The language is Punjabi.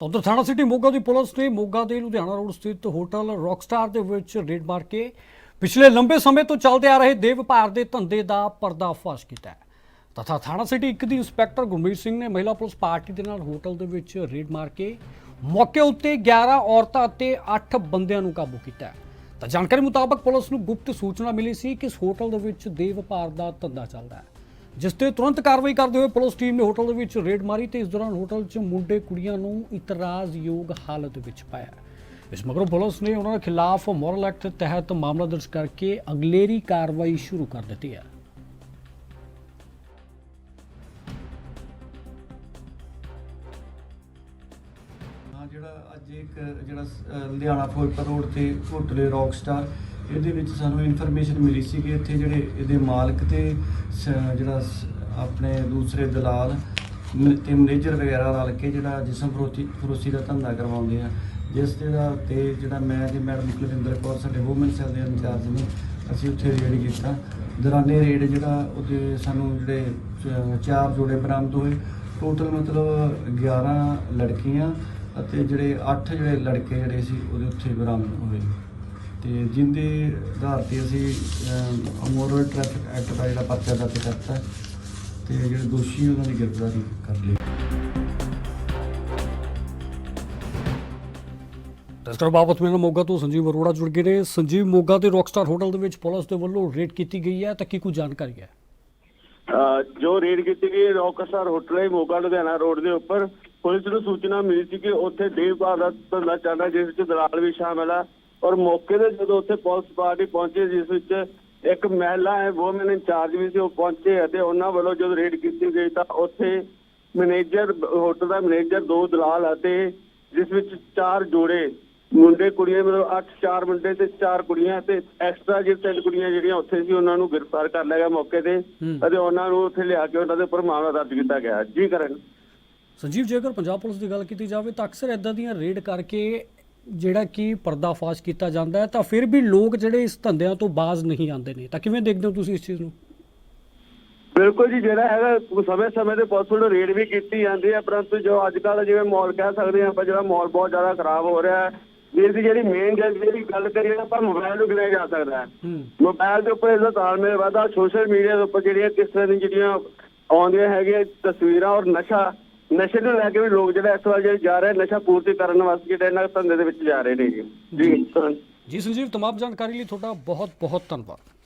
ਤਾਂ ਉੱਧਰ ਥਾਣਾ ਸਿਟੀ ਮੋਗਾ ਦੀ ਪੁਲਿਸ ਨੇ ਮੋਗਾ ਦੇ ਲੁਧਿਆਣਾ ਰੋਡ ਸਥਿਤ ਹੋਟਲ ਰੌਕਸਟਾਰ ਦੇ ਵਿੱਚ ਰੇਡ ਮਾਰ ਕੇ ਪਿਛਲੇ ਲੰਬੇ ਸਮੇਂ ਤੋਂ ਚੱਲਦੇ ਆ ਰਹੇ ਦੇਵ ਵਪਾਰ ਦੇ ਧੰਦੇ ਦਾ ਪਰਦਾਫਾਸ਼ ਕੀਤਾ ਹੈ। ਤਥਾ ਥਾਣਾ ਸਿਟੀ 1 ਦੀ ਇੰਸਪੈਕਟਰ ਗੁਰਮੀਤ ਸਿੰਘ ਨੇ ਮਹਿਲਾ ਪੁਲਿਸ ਪਾਰਟੀ ਦੇ ਨਾਲ ਹੋਟਲ ਦੇ ਵਿੱਚ ਰੇਡ ਮਾਰ ਕੇ ਮੌਕੇ ਉੱਤੇ 11 ਔਰਤਾਂ ਅਤੇ 8 ਬੰਦਿਆਂ ਨੂੰ ਕਾਬੂ ਕੀਤਾ ਹੈ। ਤਾਂ ਜਾਣਕਾਰੀ ਮੁਤਾਬਕ ਪੁਲਿਸ ਨੂੰ ਗੁਪਤ ਸੂਚਨਾ ਮਿਲੀ ਸੀ ਕਿ ਇਸ ਹੋਟਲ ਦੇ ਵਿੱਚ ਦੇਵ ਵਪਾਰ ਦਾ ਧੰਦਾ ਚੱਲਦਾ ਹੈ। ਜਿਸ ਤੇ ਤੁਰੰਤ ਕਾਰਵਾਈ ਕਰਦੇ ਹੋਏ ਪੁਲਿਸ ਟੀਮ ਨੇ ਹੋਟਲ ਦੇ ਵਿੱਚ ਰੇਡ ਮਾਰੀ ਤੇ ਇਸ ਦੌਰਾਨ ਹੋਟਲ 'ਚ ਮੁੰਡੇ ਕੁੜੀਆਂ ਨੂੰ ਇਤਰਾਜ਼ਯੋਗ ਹਾਲਤ ਵਿੱਚ ਪਾਇਆ। ਇਸ ਮਗਰੋਂ ਪੁਲਿਸ ਨੇ ਉਹਨਾਂ ਦੇ ਖਿਲਾਫ ਮੋਰਲ ਐਕਟ ਤਹਿਤ ਮਾਮਲਾ ਦਰਜ ਕਰਕੇ ਅਗਲੇਰੀ ਕਾਰਵਾਈ ਸ਼ੁਰੂ ਕਰ ਦਿੱਤੀ ਹੈ। ਜਿਹੜਾ ਅੱਜ ਇੱਕ, ਜਿਹੜਾ ਲੁਧਿਆਣਾ ਫਿਰੋਜ਼ਪੁਰ ਰੋਡ ਤੇ ਹੋਟਲ ਰੌਕ ਸਟਾਰ, ਇਹਦੇ ਵਿੱਚ ਸਾਨੂੰ ਇਨਫੋਰਮੇਸ਼ਨ ਮਿਲੀ ਸੀ ਕਿ ਇੱਥੇ ਜਿਹੜੇ ਇਹਦੇ ਮਾਲਕ ਤੇ, ਸ- ਜਿਹੜਾ ਆਪਣੇ ਦੂਸਰੇ ਦਲਾਲ, ਮ- ਤੇ ਮੈਨੇਜਰ ਵਗੈਰਾ ਰਲ ਕੇ ਜਿਹੜਾ ਜਿਸਮ ਫਰੋਤੀ, ਫਰੋਸੀ ਦਾ ਧੰਦਾ ਕਰਵਾਉਂਦੇ ਆ। ਜਿਸ ਜਿਹੜਾ ਤੇ ਜਿਹੜਾ ਮੈਂ ਤੇ ਮੈਡਮ ਕੁਲਵਿੰਦਰ ਕੌਰ, ਸਾਡੇ ਵੂਮਨ ਸੈਲ ਦੇ ਇੰਚਾਰਜ ਨੇ, ਅਸੀਂ ਉੱਥੇ ਰੇਡ ਕੀਤਾ। ਦਰਾਨੇ ਰੇਡ ਜਿਹੜਾ ਉਹਦੇ ਸਾਨੂੰ ਜਿਹੜੇ ਚਾਰ ਜੋੜੇ ਬਰਾਮਦ ਹੋਏ। ਟੋਟਲ ਮਤਲਬ 11 ਲੜਕੀਆਂ ਅਤੇ ਜਿਹੜੇ 8 ਜਿਹੜੇ ਲੜਕੇ ਜਿਹੜੇ ਸੀ ਉਹਦੇ ਉੱਥੇ ਬਰਾਮਦ ਹੋਏ। ਤੇ ਜਿੰਦੇ ਆਧਾਰ ਤੇ ਅਸੀਂ ਮੋਰਲ ਟ੍ਰੈਫਿਕ ਐਕਟ ਦਾ ਜਿਹੜਾ ਪਰਚਾ ਦਰਜ ਕਰਤਾ ਹੈ ਤੇ ਜਿਹੜੇ ਦੋਸ਼ੀ ਉਹਨਾਂ ਦੀ ਗ੍ਰਿਫਤਾਰੀ ਕਰ ਲਈ। ਤਸਕਰ ਬਾਬਤ ਮੇਰੇ ਮੋਗਾ ਤੋਂ ਸੰਜੀਵ ਅਰੋੜਾ ਜੁੜ ਗਏ ਨੇ। ਸੰਜੀਵ ਮੋਗਾ ਦੇ ਰੌਕਸਟਾਰ ਹੋਟਲ ਦੇ ਵਿੱਚ ਪੁਲਿਸ ਦੇ ਵੱਲੋਂ ਰੇਡ ਕੀਤੀ ਗਈ ਹੈ ਤਾਂ ਕੀ ਕੁਝ ਜਾਣਕਾਰੀ ਹੈ? ਜੋ ਰੇਡ ਕੀਤੀ ਗਈ ਰੌਕਸਟਾਰ ਹੋਟਲ ਹੈ ਮੋਗਾ ਲੁਧਿਆਣਾ ਰੋਡ ਦੇ ਉੱਪਰ। ਪੁਲਿਸ ਨੂੰ ਸੂਚਨਾ ਮਿਲੀ ਸੀ ਕਿ ਉੱਥੇ ਦੇਵਪਾਲ ਦਾ ਧੰਦਾ ਚੱਲ ਰਿਹਾ ਜਿਸ ਵਿੱਚ ਦਲਾਲ ਵੀ ਸ਼ਾਮਲ ਆ। ਔਰ ਮੌਕੇ ਤੇ ਜਦੋਂ ਉੱਥੇ ਪੁਲਿਸ ਪਾਰਟੀ ਪਹੁੰਚੀ ਜਿਸ ਵਿੱਚ ਇੱਕ ਮਹਿਲਾ ਹੈ ਵੂਮਨ ਇੰਚਾਰਜ ਵੀ ਸੀ ਉਹ ਪਹੁੰਚੇ ਅਤੇ ਉਹਨਾਂ ਵੱਲੋਂ ਜਦੋਂ ਰੇਡ ਕੀਤੀ ਗਈ ਤਾਂ ਉੱਥੇ ਮੈਨੇਜਰ ਹੋਟਲ ਦਾ ਮੈਨੇਜਰ ਦੋ ਦਲਾਲ ਅਤੇ ਜਿਸ ਵਿੱਚ ਚਾਰ ਜੋੜੇ ਮੁੰਡੇ ਕੁੜੀਆਂ ਮਤਲਬ 8 ਚਾਰ ਮੁੰਡੇ ਤੇ ਚਾਰ ਕੁੜੀਆਂ ਤੇ ਐਕਸਟਰਾ ਜਿਹੜੇ ਤਿੰਨ ਕੁੜੀਆਂ ਜਿਹੜੀਆਂ ਉੱਥੇ ਸੀ ਉਹਨਾਂ ਨੂੰ ਗ੍ਰਿਫਤਾਰ ਕਰ ਲਿਆ ਗਿਆ ਮੌਕੇ ਤੇ। ਅਤੇ ਉਹਨਾਂ ਨੂੰ ਉੱਥੇ ਲਿਆ ਕੇ ਉਹਨਾਂ ਦੇ ਉੱਪਰ ਮਾਮਲਾ ਦਰਜ ਕੀਤਾ ਗਿਆ। ਜੀ ਕਰਨ। ਸੰਜੀਵ ਜੇਕਰ ਪੰਜਾਬ ਪੁਲਿਸ ਦੀ ਗੱਲ ਕੀਤੀ ਜਾਵੇ ਤਾਂ ਅਕਸਰ ਇਦਾਂ ਦੀਆਂ ਰੇਡ ਕਰਕੇ ਜਿਹੜਾ ਕਿ ਪਰਦਾਫਾਸ਼ ਕੀਤਾ ਜਾਂਦਾ ਹੈ ਤਾਂ ਫਿਰ ਵੀ ਲੋਕ ਜਿਹੜੇ ਇਸ ਧੰਦਿਆਂ ਤੋਂ ਬਾਜ਼ ਨਹੀਂ ਆਉਂਦੇ ਨੇ। ਤਾਂ ਕਿਵੇਂ ਦੇਖਦੇ ਹੋ ਤੁਸੀਂ ਇਸ ਚੀਜ਼ ਨੂੰ? ਬਿਲਕੁਲ ਜੀ ਜਿਹੜਾ ਹੈਗਾ ਸਮੇਂ ਸਮੇਂ ਤੇ ਪੁਲਿਸ ਵੱਲੋਂ ਰੇਡ ਵੀ ਕੀਤੀ ਜਾਂਦੀ ਹੈ ਪਰੰਤੂ ਜੋ ਅੱਜ ਕੱਲ੍ਹ ਜਿਵੇਂ ਮਾਹੌਲ ਕਹਿ ਸਕਦੇ ਆਪਾਂ ਜਿਹੜਾ ਮਾਹੌਲ ਬਹੁਤ ਜ਼ਿਆਦਾ ਖਰਾਬ ਹੋ ਰਿਹਾ ਹੈ। ਇਸ ਦੀ ਜਿਹੜੀ ਮੇਨ ਜਿਹੜੀ ਗੱਲ ਕਰੀਏ ਤਾਂ ਆਪਾਂ ਮੋਬਾਈਲ ਨੂੰ ਗਿਣਿਆ ਜਾ ਸਕਦਾ ਹੈ? ਹੂੰ। ਮੋਬਾਈਲ ਦੇ ਉੱਪਰ ਇਹਦਾ ਤਾਲਮੇਲ ਵਾਧਾ ਸੋਸ਼ਲ ਮੀਡੀਆ ਦੇ ਉੱਪਰ ਜਿਹੜੀਆਂ ਕਿਸ ਤਰ੍ਹਾਂ ਦੀ ਜਿਹੜੀਆਂ ਆਉਂਦੀਆਂ ਹੈਗੀਆਂ ਤਸਵੀਰਾਂ ਔਰ ਨਸ਼ਾ ਨਸ਼ੇ ਨੂੰ ਲੈ ਕੇ ਵੀ ਲੋਕ ਜਿਹੜਾ ਇਸ ਵਾਰ ਜਿਹੜੇ ਜਾ ਰਹੇ ਨਸ਼ਾ ਪੂਰਤੀ ਕਰਨ ਵਾਸਤੇ ਜਿਹੜੇ ਇਹਨਾਂ ਧੰਦੇ ਦੇ ਵਿੱਚ ਜਾ ਰਹੇ ਨੇ ਜੀ। ਜੀ ਜੀ ਸੰਜੀਵ ਤਮਾਮ ਜਾਣਕਾਰੀ ਲਈ ਤੁਹਾਡਾ ਬਹੁਤ ਬਹੁਤ ਧੰਨਵਾਦ।